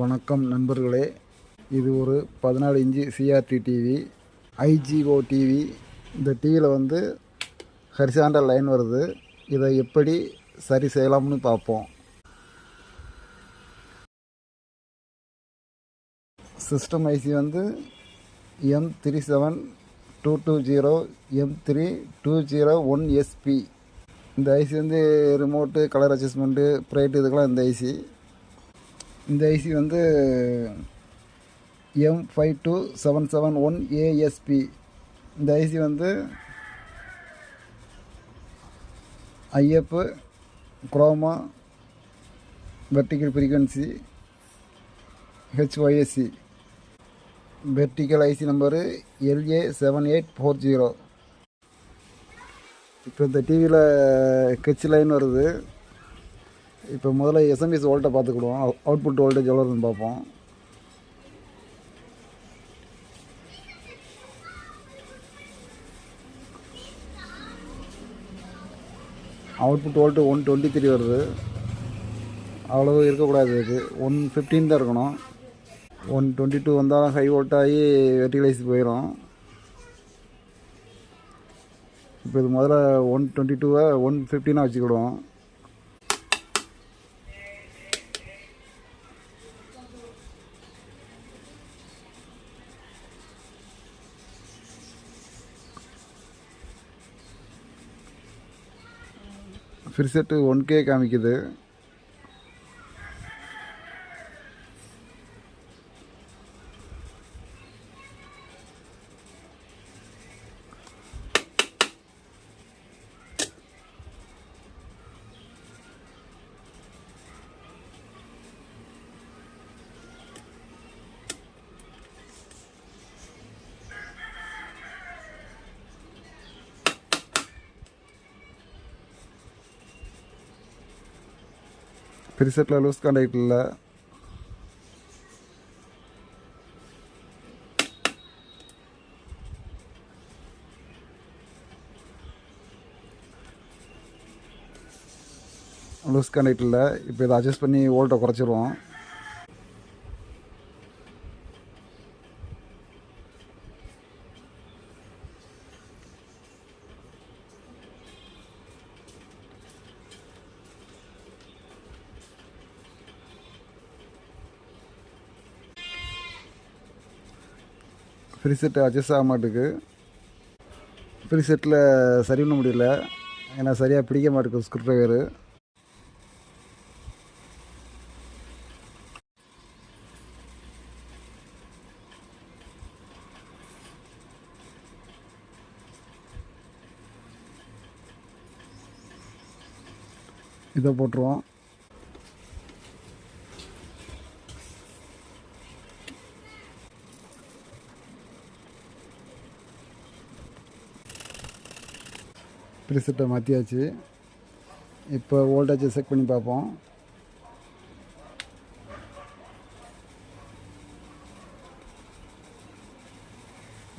வணக்கம் நண்பர்களே. இது ஒரு பதினாலு inch CRT TV IGO TV இந்த டிவியில் வந்து ஹரிசாண்டல் லைன் வருது. இதை எப்படி சரி செய்யலாம்னு பார்ப்போம். சிஸ்டம் ஐசி வந்து M three seven two two zero M three two zero one SP இந்த ஐசி வந்து ரிமோட்டு கலர் அட்ஜஸ்ட்மெண்ட்டு ப்ரைட்டு இதுக்கெல்லாம் இந்த ஐசி இந்த ஐசி வந்து M five two seven seven one ASP இந்த ஐசி வந்து IF chroma vertical frequency HYSC vertical IC number LA seven eight four zero இப்போ இந்த டிவியில் கெட்ச் லைன் வருது. இப்போ முதல்ல எஸ்எம்எஸ் வோல்ட்டை பார்த்துக்கிடுவோம். அவுட்புட் வோல்டேஜ் எவ்வளோ இருக்குன்னு பார்ப்போம். Output volt one twenty three வருது. அவ்வளவு இருக்கக்கூடாது இது. ஒன் ஃபிஃப்டீன் தான் இருக்கணும். ஒன் டுவெண்ட்டி டூ வந்தாலும் ஹை வோல்ட்டாகி ஆகி வெர்டிகலைஸ் போயிடும் இப்போ இது முதல்ல ஒன் டுவெண்ட்டி டூவை ஒன் ஃபிஃப்டீனாக வச்சுக்கிடுவோம். ஃப்ரிசெட்டு ஒன் கே காமிக்குது. ரிசெட்டில் லூஸ் கான்டாக்ட் இல்லை. லூஸ் கான்டாக்ட் இல்லை. இப்போ இதை அட்ஜஸ்ட் பண்ணி வோல்ட்டை குறைச்சிருவோம். ஃப்ரீசெட் அட்ஜஸ்ட் ஆக மாட்டேங்குது ப்ரீசெட்டில் சரி பண்ண முடியல. ஏன்னா சரியாக பிடிக்க மாட்டேங்குது ஸ்க்ரூ ட்ரைவரு இதை போட்டுருவோம். ப்ரிசெட்டை மாற்றியாச்சு இப்போ வோல்டேஜை செக் பண்ணி பார்ப்போம்.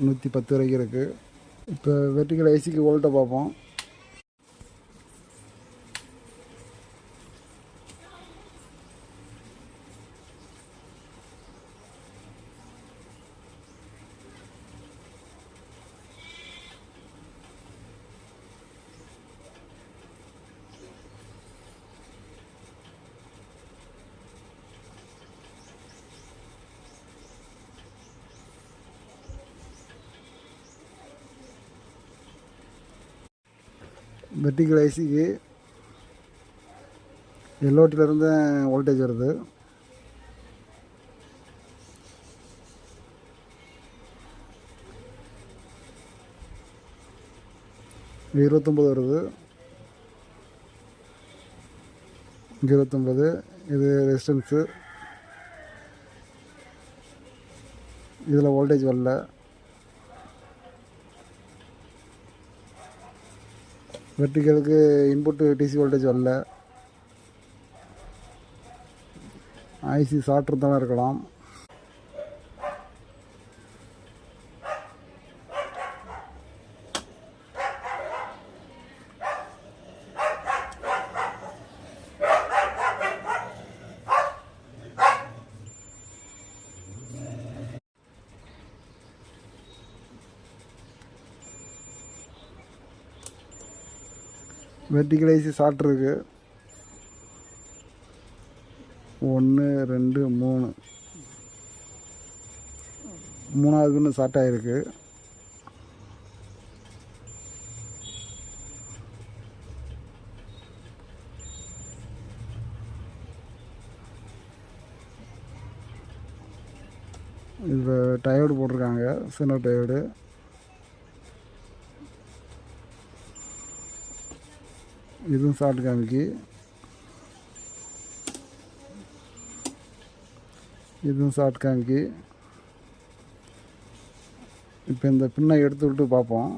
நூற்றி பத்து வரைக்கும் இருக்குது இப்போ வெர்டிக்கல் ஐசிக்கு வோல்ட்டை பார்ப்போம். வெர்டிக்கல் ஐசிக்கு எல்ஓட்டிலேருந்து வோல்டேஜ் வருது. இருபத்தொம்பது வருது. இருபத்தொம்பது இது ரெசிஸ்டன்ஸு. இதில் வோல்டேஜ் வரல. வெர்டிகளுக்கு இன்புட்டு டிசி வோல்டேஜ் வரல. ஐசி ஷார்ட் இருந்தாலும் இருக்கலாம். வெர்டிகல் ஐசி ஷார்ட் ஒன்று ரெண்டு மூணு. மூணாவது பின்னு ஷார்ட் ஆகிருக்கு இது டயர்டு போட்டிருக்காங்க. சின்ன டயர்டு இதுவும் ஷார்ட் காமிக்கு இதுவும் ஷார்ட் காமிக்கு இப்போ இந்த பின்னை எடுத்து விட்டு பார்ப்போம்.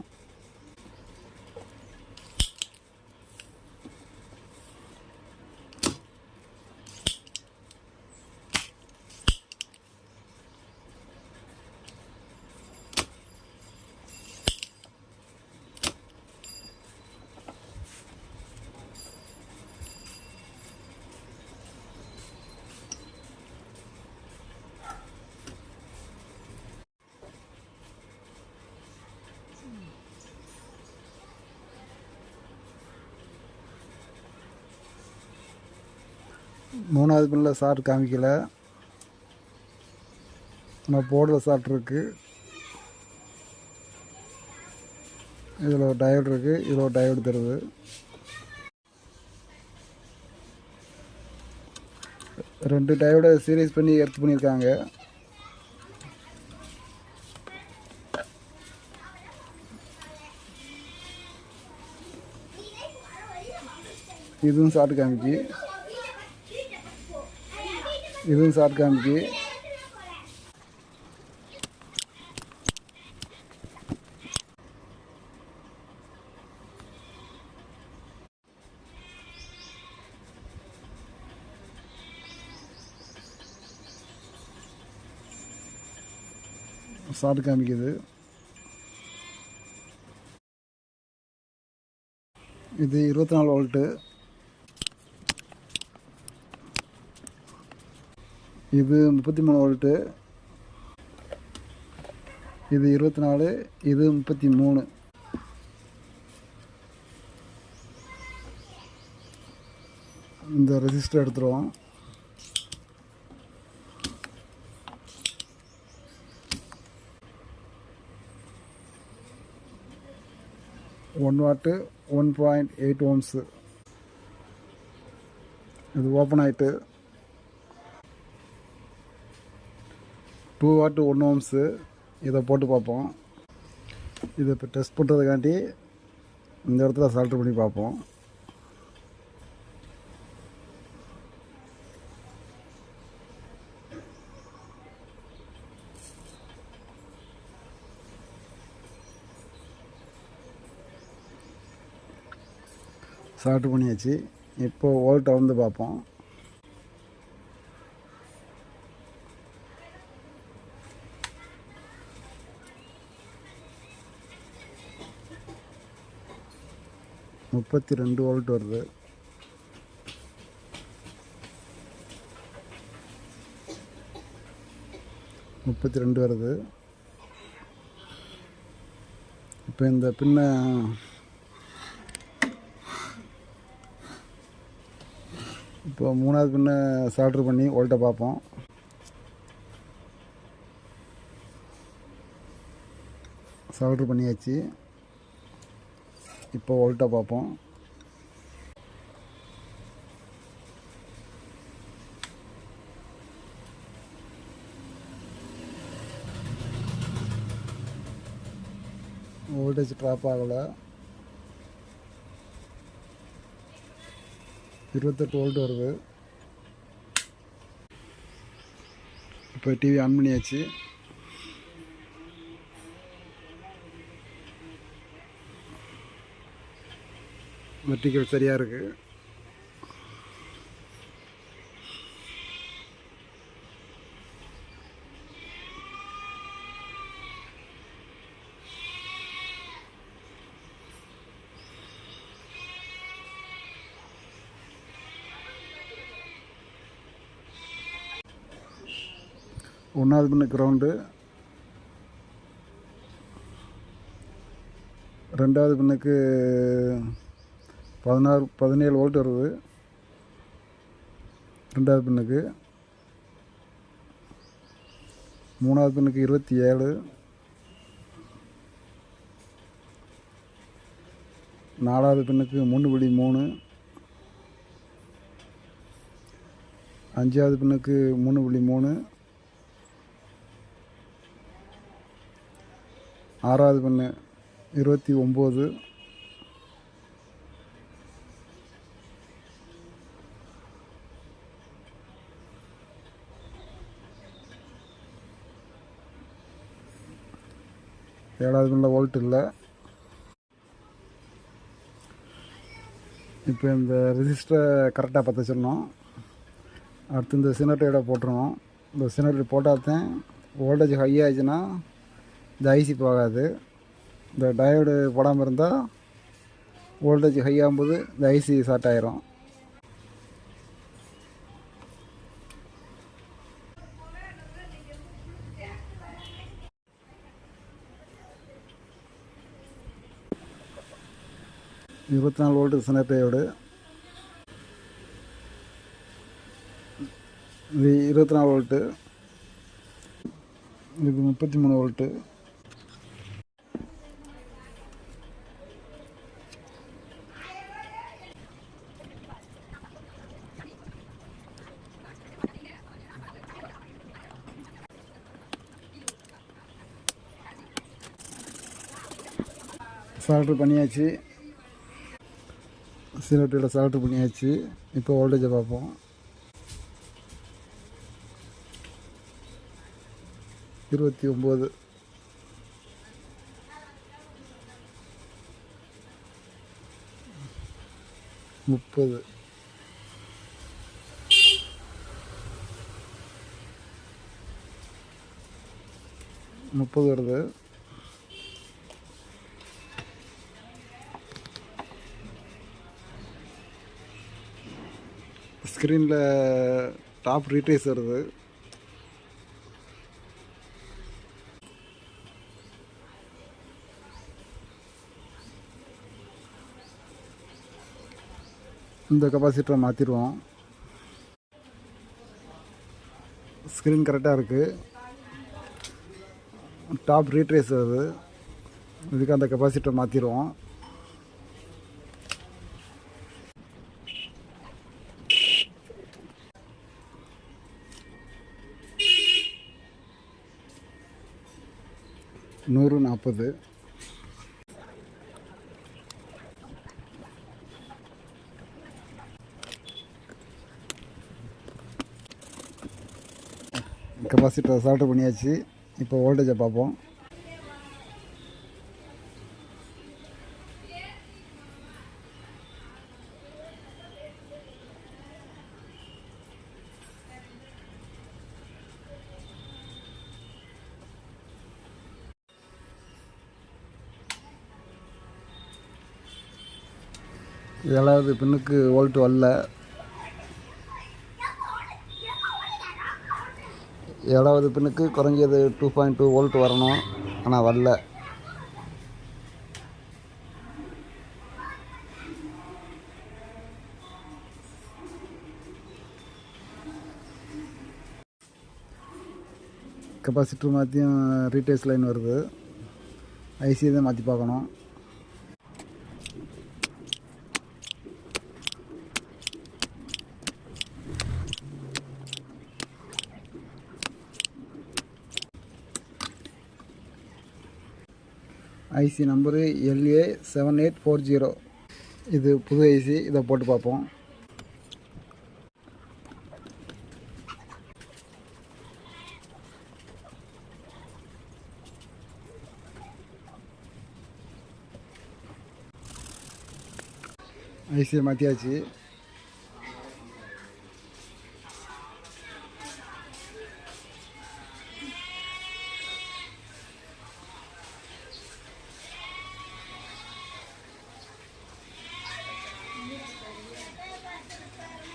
மூணாவது பின்னில் ஷார்ட் காமிக்கல. ஆனால் போர்டில் ஷார்ட் இருக்கு. இதில் ஒரு டயர்டு இருக்குது இதில் ஒரு டயர்டு தருது. ரெண்டு டயோட சீரியஸ் பண்ணி எடுத்து பண்ணியிருக்காங்க. இதுவும் ஷார்ட் காமிச்சு இதுவும் ஷார்ட் காமிக்கு ஷார்ட் காமிக்குது இது. இருபத்தி நாலு வோல்ட்டு இது முப்பத்தி மூணு வோல்ட்டு. இது இருபத்தி நாலு இது முப்பத்தி மூணு இந்த ரெசிஸ்டர் எடுத்துருவோம். One watt one point eight ohms. இது ஓப்பன் ஆகிட்டு டூ வாட்டு ஒன் ஓம்ஸு இதை போட்டு பார்ப்போம். இதை இப்போ டெஸ்ட் பண்ணுறதுக்காண்டி இந்த இடத்துல சால்ட்ரு பண்ணி பார்ப்போம். சால்ட்ரு பண்ணியாச்சு. இப்போ வோல்ட்டை வந்து பார்ப்போம். முப்பத்தி ரெண்டு வோல்ட் வருது. முப்பத்தி ரெண்டு வருது. இப்போ இந்த பின்னை இப்போ மூணாவது பின்னை சால்ட்ரு பண்ணி வோல்ட்டை பார்ப்போம். சால்ட்ரு பண்ணியாச்சு. இப்போ வோல்ட்டை பார்ப்போம். வோல்டேஜ் ட்ராப் ஆகலை. இருபத்தெட்டு வோல்ட் வருது. இப்போ டிவி ஆன் பண்ணியாச்சு. மெட்ரிக்கல் சரியாக இருக்குது ஒன்றாவது பண்ண கிரவுண்டு ரெண்டாவது பெண்ணுக்கு பதினாறு பதினேழு வோல்ட் வருது. ரெண்டாவது பின்னுக்கு. மூணாவது பின்னுக்கு இருபத்தி ஏழு. நாலாவது பின்னுக்கு மூணு புள்ளி மூணு. அஞ்சாவது பின்னுக்கு மூணு புள்ளி மூணு. ஆறாவது பின்னு இருபத்தி ஒம்பது. ஏழாவது பின்னில் வோல்ட் இல்லை. இப்போ இந்த ரெஜிஸ்டரை கரெக்டாக பற்ற சொல்லணும். அடுத்து இந்த சினர்டையோட போட்டுருவோம் இந்த சினட்டர் போட்டால்தான் வோல்டேஜ் ஹை ஆச்சுன்னா இந்த ஐசி போகாது. இந்த டயோடு போடாமல் இருந்தால் வோல்டேஜ் ஹை ஆகும்போது இந்த ஐசி ஷார்ட் ஆயிரும். இருபத்தி நாலு வோல்ட் சினப்பையோடு இது இருபத்தி நாலு வோல்ட்டு இது முப்பத்தி மூணு வோல்ட்டு சால்ட்ரு பண்ணியாச்சு சிலட்டில் சால்ட்ரு பண்ணியாச்சு. இப்போ வோல்டேஜை பார்ப்போம். இருபத்தி ஒம்பது. முப்பது. முப்பது வருது. ஸ்க்ரீனில் டாப் ரீட்ரேஸ் வருது. இந்த கெப்பாசிட்டரை மாற்றிடுவோம் ஸ்க்ரீன் கரெக்டாக இருக்குது டாப் ரீட்ரேஸ் வருது. இதுக்கு அந்த கெப்பாசிட்டரை மாற்றிடுவோம் நாற்பது. கெப்பாசிட்டர் சால்ட்ரு பண்ணியாச்சு. இப்போ வோல்டேஜை பார்ப்போம். ஏழாவது பின்னுக்கு வோல்ட் வரல ஏழாவது பின்னுக்கு குறைஞ்சது டூ பாயிண்ட் டூ வோல்ட் வரணும் ஆனால் வரல. கெப்பாசிட்டர் மாற்றியும் ரீட்டேஸ் லைன் வருது. ஐசி தான் மாற்றி பார்க்கணும். IC number LA seven eight four zero இது புது ஐசி இதை போட்டு பார்ப்போம். ஐசியை மாற்றியாச்சு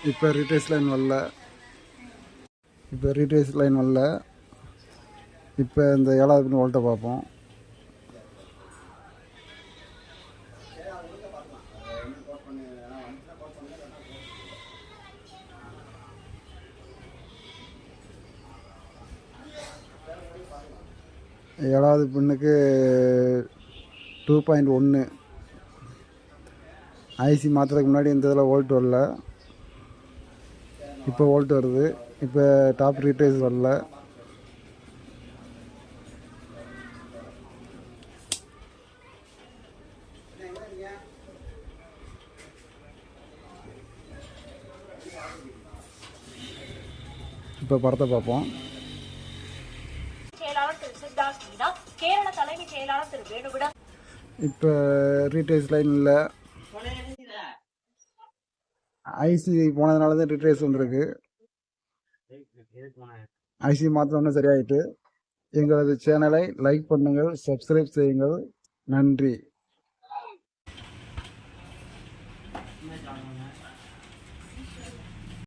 இப்போ ரீட்ரேஸ் லைன் வரல. இப்போ ரீட்ரேஸ் லைன் வரல. இப்போ இந்த ஏழாவது பின் ஓல்ட்டை பார்ப்போம். ஏழாவது பின்னுக்கு டூ பாயிண்ட் ஒன்று ஐசி மாற்றுறதுக்கு முன்னாடி இந்த இதில் ஓல்ட் வரல. இப்போ வோல்ட் வருது. இப்போ டாப் ரீட்டேஸ் வரல. இப்போ படத்தை பார்ப்போம். இப்போ ரீட்ரேஸ் லைன் இல்லை ஐசி போனதுனால தான் ரிட்ரேஸ் வந்திருக்கு. ஐசி மாற்றோன்னு சரியாயிட்டு எங்களது சேனலை லைக் பண்ணுங்கள் சப்ஸ்கிரைப் செய்யுங்கள். நன்றி.